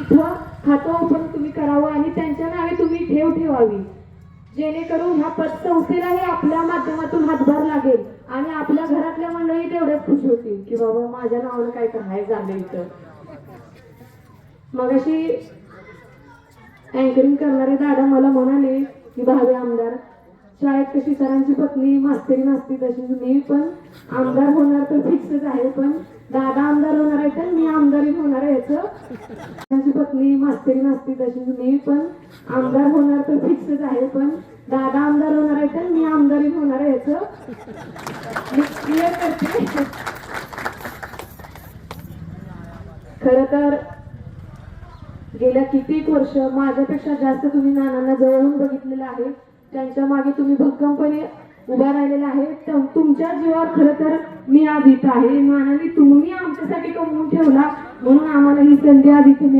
इथं खातं ओपन तुम्ही करावं आणि त्यांच्या नावे तुम्ही ठेव ठेवावी. जेणेकरून ह्या पतसंस्थेलाही आपल्या माध्यमातून हातभार लागेल आणि आपल्या घरातल्या मंडळी तेवढ्याच खुश होतील की बाबा माझ्या नावानं काय काय झालं इथं. मग अशी अँकरिंग करणारे दादा मला म्हणाले की भावे आमदार शाळेत कशी सरांची पत्नी मास्तरी नसती तशीच मी पण आमदार होणार तर फिक्सच आहे पण दादा आमदार होणार आहे तर आहे पत्नी मास्तरी नसती तशीच मी पण आमदार होणार तर फिक्सच आहे. पण दादा आमदार होणार आहे तर मी आमदारी होणार आहे मी क्लिअर करते. खर तर गेल्या कितीक वर्ष माझ्यापेक्षा जास्त तुम्ही नानांना जवळून बघितलेलं आहे. त्यांच्या मागे तुम्ही भक्कमपणे उभा राहिलेला आहे. तुमच्या जीवावर खरं तर मी आज इथं आहे. नानांनी तुम्ही आमच्यासाठी कमवून ठेवला. म्हणून आम्हाला ही संधी आज इथे मिळाली